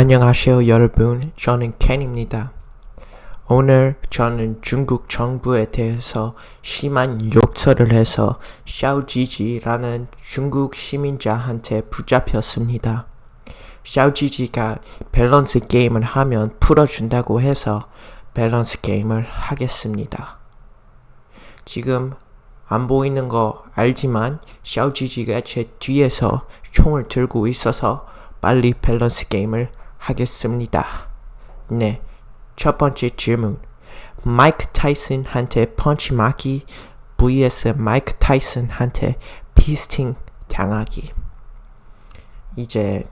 안녕하세요 여러분 저는 켄입니다. 오늘 저는 중국 정부에 대해서 심한 욕설을 해서 샤오지지라는 중국 시민자한테 붙잡혔습니다. 샤오지지가 밸런스 게임을 하면 풀어준다고 해서 밸런스 게임을 하겠습니다. 지금 안 보이는 거 알지만 샤오지지가 제 뒤에서 총을 들고 있어서 빨리 밸런스 게임을 하겠습니다. 네. 첫 번째 질문. 마이크 타이슨한테 펀치 맞기 vs 마이크 타이슨한테 피스팅 당하기. 이제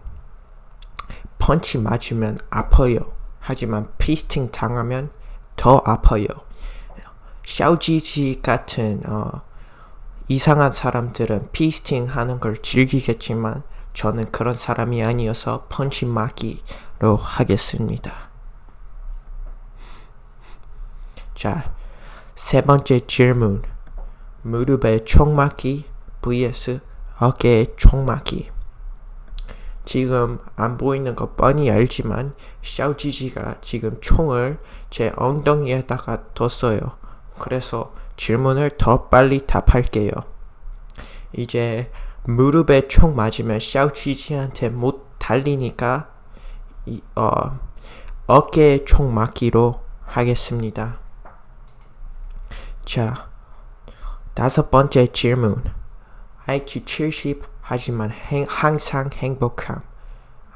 펀치 맞으면 아파요. 하지만 피스팅 당하면 더 아파요. 샤오지지 같은 어, 이상한 사람들은 피스팅 하는 걸 즐기겠지만 저는 그런 사람이 아니어서 펀치 맞기 로 하겠습니다. 자, 세 번째 질문. 무릎에 총 맞기 vs 어깨에 총 맞기. 지금 안 보이는 거 뻔히 알지만 샤오지지가 지금 총을 제 엉덩이에다가 뒀어요. 그래서 질문을 더 빨리 답할게요. 이제 무릎에 총 맞으면 샤오지지한테 못 달리니까 이, 어, 어깨에 총 맞기로 하겠습니다. 자, 다섯 번째 질문. IQ 70 하지만 행, 항상 행복함.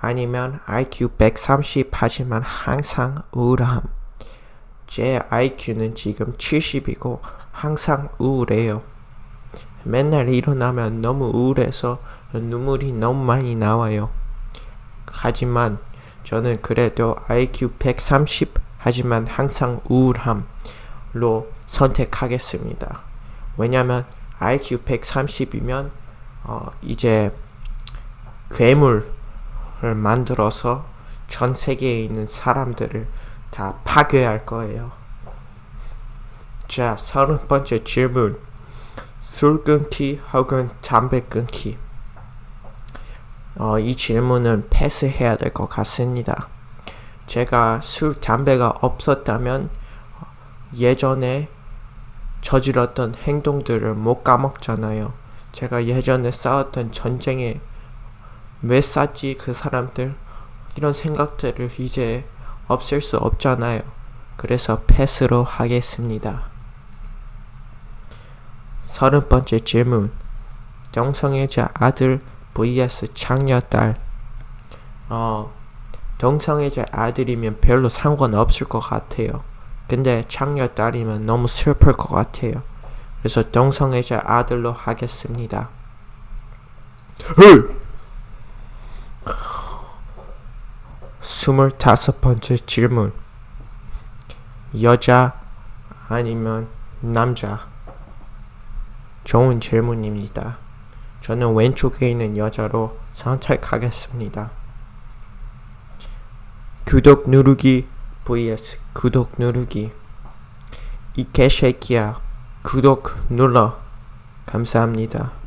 아니면 IQ 130 하지만 항상 우울함. 제 IQ는 지금 70이고 항상 우울해요. 맨날 일어나면 너무 우울해서 눈물이 너무 많이 나와요. 하지만 저는 그래도 IQ 130 하지만 항상 우울함로 선택하겠습니다. 왜냐면 IQ 130이면 어, 이제 괴물을 만들어서 전 세계에 있는 사람들을 다 파괴할 거예요. 자, 서른 번째 질문. 술 끊기 혹은 담배 끊기. 어, 이 질문은 패스해야 될 것 같습니다. 제가 술, 담배가 없었다면 예전에 저질렀던 행동들을 못 까먹잖아요. 제가 예전에 싸웠던 전쟁에 왜 쌌지 그 사람들 이런 생각들을 이제 없앨 수 없잖아요. 그래서 패스로 하겠습니다. 서른 번째 질문. 동성애자 아들 vs 장녀 딸. 어, 동성애자 아들이면 별로 상관없을 것 같아요. 근데 장녀 딸이면 너무 슬플 것 같아요. 그래서 동성애자 아들로 하겠습니다. 스물다섯 번째 질문. 여자 아니면 남자? 좋은 질문입니다. 저는 왼쪽에 있는 여자로 선택하겠습니다. 구독 누르기 vs 구독 누르기 이 개새끼야 구독 눌러 감사합니다.